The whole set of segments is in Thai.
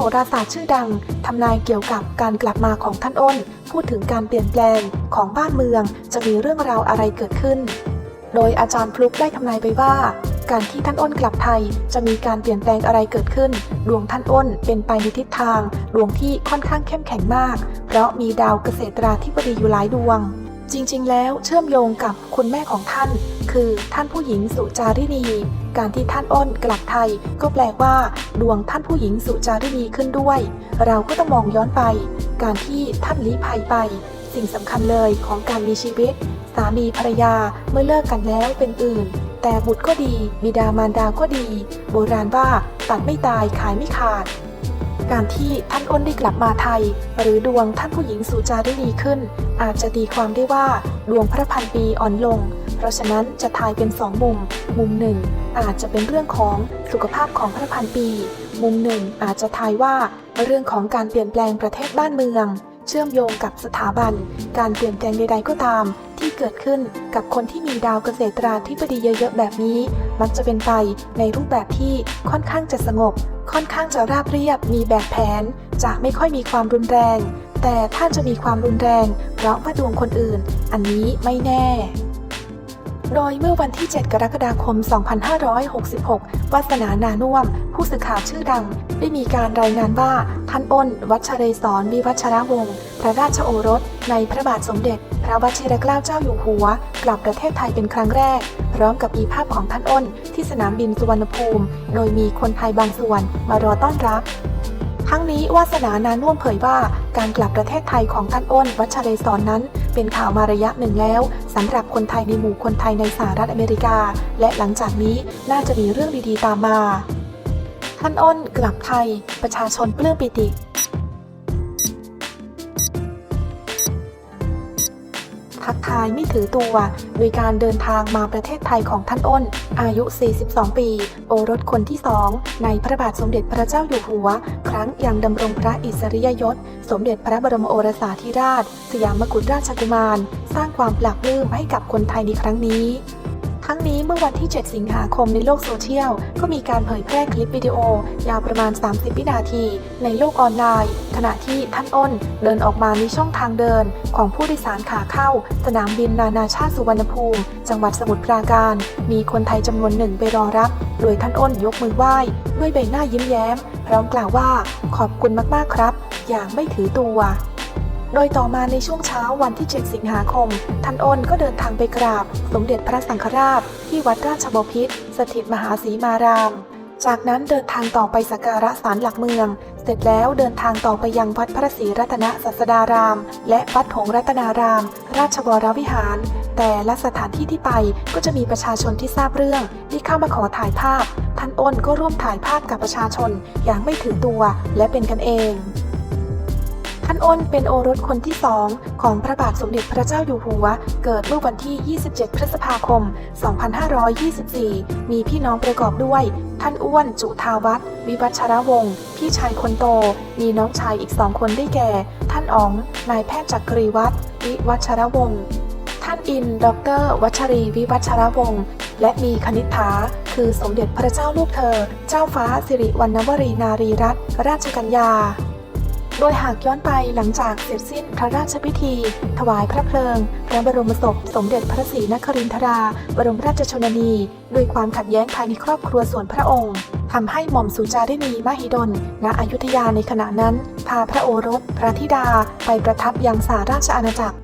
โหราศาสตร์ชื่อดังทำนายเกี่ยวกับการกลับมาของท่านอ้น พูดถึงการเปลี่ยนแปลงของบ้านเมืองจะมีเรื่องราวอะไรเกิดขึ้น โดยอาจารย์พลุกได้ทำนายไปว่า การที่ท่านอ้นกลับไทยจะมีการเปลี่ยนแปลงอะไรเกิดขึ้น ดวงท่านอ้นเป็นไปในทิศทาง ดวงที่ค่อนข้างเข้มแข็งมาก เพราะมีดาวเกษตราธิบดีอยู่หลายดวง จริงๆ แล้วเชื่อมโยงกับคุณแม่ของท่าน คือ ท่านผู้หญิงสุจารินี การที่ท่านอ้นกลับไทย ก็แปลว่า ดวงท่านผู้หญิงสุจารินีขึ้นด้วย เราก็ต้องมองย้อนไป การที่ท่านลี้ภัยไป สิ่งสำคัญเลยของการมีชีวิต สามีภรรยาเมื่อเลิกกันแล้วเป็นอื่น แต่บุตรก็ดี บิดามารดาก็ดี โบราณว่าตัดไม่ตายขายไม่ขาดการที่ท่านอ้นได้กลับมาไทย หรือดวงท่านผู้หญิงสุจารินีขึ้น อาจจะตีความได้ว่าดวงพระพันปีอ่อนลง เพราะฉะนั้นจะทายเป็นสองมุม มุมหนึ่งอาจจะเป็นเรื่องของสุขภาพของพระพันปี มุมหนึ่งอาจจะทายว่าเรื่องของการเปลี่ยนแปลงประเทศบ้านเมือง เชื่อมโยงกับสถาบัน การเปลี่ยนแปลงใดๆก็ตาม ที่เกิดขึ้นกับคนที่มีดาวเกษตราธิบดีเยอะๆแบบนี้ มักจะเป็นไปในรูปแบบที่ค่อนข้างจะสงบ ค่อนข้างจะราบเรียบมีแบบแผน จะไม่ค่อยมีความรุนแรง แต่ถ้าจะมีความรุนแรง เพราะว่าดวงคนอื่น อันนี้ไม่แน่ โดยเมื่อวันที่ 7 กรกฎาคม 2566วาสนานานุ่วม ผู้สื่อข่าวชื่อดัง ได้มีการรายงานว่า ท่านอ้น วัชเรศรวิวัชรวงศ์พระราชโอรส ในพระบาทสมเด็จ พระวชิรเกล้าเจ้าอยู่หัว กลับประเทศไทยเป็นครั้งแรก พร้อมกับมีภาพของท่านอ้น ที่สนามบินสุวรรณภูมิ โดยมีคนไทยบางส่วนมารอต้อนรับ ทั้งนี้วาสนานานุ่วมเผยว่า การกลับประเทศไทยของท่านอ้น วัชเรศรนนั้น เป็นข่าวมาระยะหนึ่งแล้วสำหรับคนไทยในหมู่คนไทยในสหรัฐอเมริกา และหลังจากนี้น่าจะมีเรื่องดีๆตามมา ท่านอ้นกลับไทย ประชาชนปลื้มปิติ ทักทายไม่ถือตัว โดยการเดินทางมาประเทศไทยของท่านอ้น อายุ 42 ปี โอรสคนที่สองในพระบาทสมเด็จพระเจ้าอยู่หัว ครั้งยังดำรงพระอิสริยยศ สมเด็จพระบรมโอรสาธิราช สยามกุฎราชกุมาร สร้างความปลาบปลื้มให้กับคนไทยในครั้งนี้ ทั้งนี้เมื่อวันที่ 7 สิงหาคมในโลกโซเชียล ก็มีการเผยแพร่คลิปวิดีโอ ยาวประมาณ 30 วินาที ในโลกออนไลน์ ขณะที่ท่านอ้น เดินออกมาในช่องทางเดิน ของผู้โดยสารขาเข้า สนามบินนานาชาติสุวรรณภูมิ จังหวัดสมุทรปราการ มีคนไทยจำนวนหนึ่งไปรอรับ โดยท่านอ้นยกมือไหว้ ด้วยใบหน้ายิ้มแย้ม พร้อมกล่าวว่า ขอบคุณมากๆครับ อย่างไม่ถือตัว โดยต่อมาในช่วงเช้าวันที่ 7 สิงหาคม ท่านอ้นก็เดินทางไปกราบ สมเด็จพระสังฆราช ที่วัดราชบพิตรสถิตมหาศรีมาราม จากนั้นเดินทางต่อไปสักการะศาลหลักเมือง เสร็จแล้วเดินทางต่อไปยังวัดพระศรีรัตนศาสดาราม และวัดหงรัตนาราม ราชวรวิหาร แต่ละสถานที่ที่ไปก็จะมีประชาชนที่ทราบเรื่องที่เข้ามาขอถ่ายภาพ ท่านอ้นก็ร่วมถ่ายภาพกับประชาชนอย่างไม่ถือตัวและเป็นกันเอง อ้นเป็นโอรสคนที่สองของพระบาทสมเด็จพระเจ้าอยู่หัว เกิดเมื่อวันที่ 27 พฤษภาคม 2524 มีพี่น้องประกอบด้วย ท่านอ้วนจุทาวัฒน์วิวัชรวงศ์พี่ชายคนโต มีน้องชายอีกสองคนได้แก่ ท่านอ๋อง นายแพทย์จักรีวัฒน์วิวัชรวงศ์ท่านอิน ดร วัชรีวิวัชรวงศ์และมีคณิษฐาคือสมเด็จพระเจ้าลูกเธอ เจ้าฟ้าสิริวัณณวรีนารีรัตนราชกัญญา โดยหากย้อนไปหลังจากเสร็จสิ้นพระราชพิธี ถวายพระเพลิง พระบรมศพ สมเด็จพระศรีนครินทรา บรมราชชนนี ด้วยความขัดแย้งภายในครอบครัวส่วนพระองค์ทำให้หม่อมสุจารินีมหิดล ณ อยุธยาในขณะนั้น พาพระโอรส พระธิดา ไปประทับยังสาราชอาณาจักร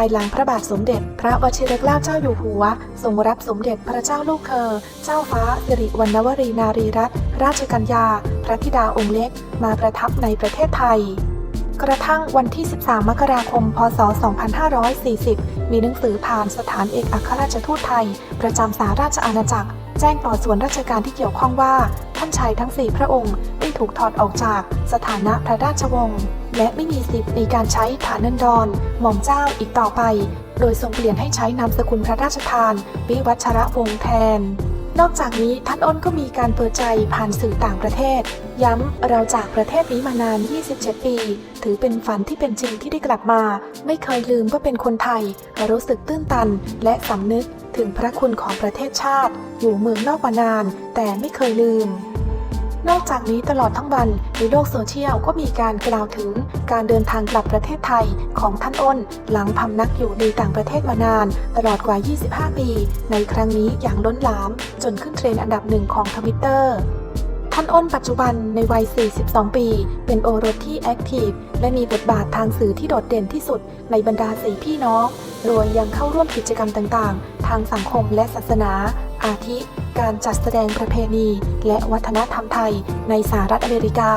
ายหลังพระบาทสมเด็จ พระวชิรเกล้าเจ้าอยู่หัว ทรงรับสมเด็จพระเจ้าลูกเธอ เจ้าฟ้าสิริวัณณวรีนารีรัตนราชกัญญา พระธิดาองค์เล็ก มาประทับในประเทศไทยกระทั่งวันที่ 13 มกราคม พศ 2540 มีหนังสือผ่านสถานเอกอัครราชทูตไทย ประจำสาราชอาณาจักร แจ้งต่อส่วนราชการที่เกี่ยวข้องว่า ท่านชายทั้งสี่พระองค์ ได้ถูกถอดออกจากสถานะพระราชวงศ์ และไม่มีสิทธิ์ในการใช้ฐานันดร หม่อมเจ้าอีกต่อไป โดยทรงเปลี่ยนให้ใช้นามสกุลพระราชทาน วิวัชระวงศ์แทน นอกจากนี้ท่านอ้นก็มีการเปิดใจผ่านสื่อต่างประเทศ ย้ำเราจากประเทศนี้มานาน 27 ปี ถือเป็นฝันที่เป็นจริงที่ได้กลับมา ไม่เคยลืมว่าเป็นคนไทย รู้สึกตื้นตัน และสำนึกถึงพระคุณของประเทศชาติ อยู่เมืองนอกมานาน แต่ไม่เคยลืมนอกจากนี้ตลอดทั้งวันในโลกโซเชียลก็มีการกล่าวถึง การเดินทางกลับประเทศไทยของท่านอ้น หลังพำนักอยู่ในต่างประเทศมานาน ตลอดกว่า 25 ปี ในครั้งนี้อย่างล้นหลาม จนขึ้นเทรนด์อันดับหนึ่งของทวิตเตอร์ท่านอ้นปัจจุบันในวัย 42 ปี เป็นโอรสที่แอคทีฟและมีบทบาททางสื่อที่โดดเด่นที่สุดในบรรดาสีพี่น้อง โดยยังเข้าร่วมกิจกรรมต่างๆ ทางสังคมและศาสนาอาทิการจัดแสดงประเพณี และวัฒนธรรมไทยในสหรัฐอเมริกา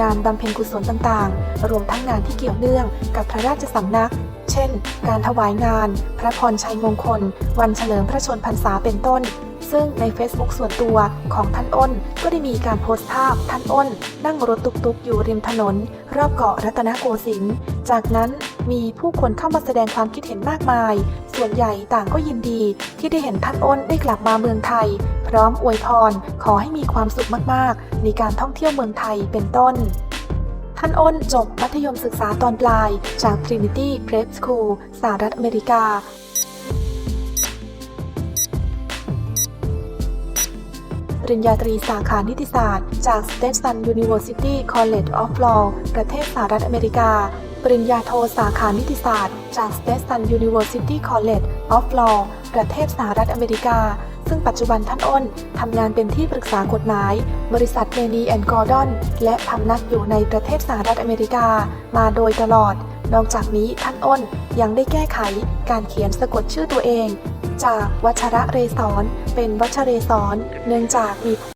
งานบำเพ็ญกุศลต่างๆ รวมทั้งงานที่เกี่ยวเนื่องกับพระราชสำนัก เช่น การถวายงาน พระพรชัยมงคล วันเฉลิมพระชนพรรษาเป็นต้น ซึ่งใน Facebook ส่วนตัวของท่านอ้น ก็ได้มีการโพสต์ภาพท่านอ้น นั่งรถตุกๆ อยู่ริมถนน รอบเกาะรัตนโกสินทร์ จากนั้น มีผู้คนเข้ามาแสดงความคิดเห็นมากมาย ส่วนใหญ่ต่างก็ยินดีที่ได้เห็นท่านอ้นได้กลับมาเมืองไทย พร้อมอวยพรขอให้มีความสุขมากๆ ในการท่องเที่ยวเมืองไทยเป็นต้น ท่านอ้นจบมัธยมศึกษาตอนปลายจาก Trinity Prep School สหรัฐอเมริกาปริญญาตรีสาขานิติศาสตร์ จาก Stetson University College of Law ประเทศสหรัฐอเมริกา ปริญญาโทสาขานิติศาสตร์ จาก Stetson University College of Law ประเทศสหรัฐอเมริกา ซึ่งปัจจุบันท่านอ้นทำงานเป็นที่ปรึกษากฎหมาย บริษัทเมนีแอนด์กอร์ดอนและพำนักอยู่ในประเทศสหรัฐอเมริกา มาโดยตลอด นอกจากนี้ท่านอ้นยังได้แก้ไขการเขียนสะกดชื่อตัวเอง จากวัชระเรศรเป็นวัชเรศรเนื่องจากมี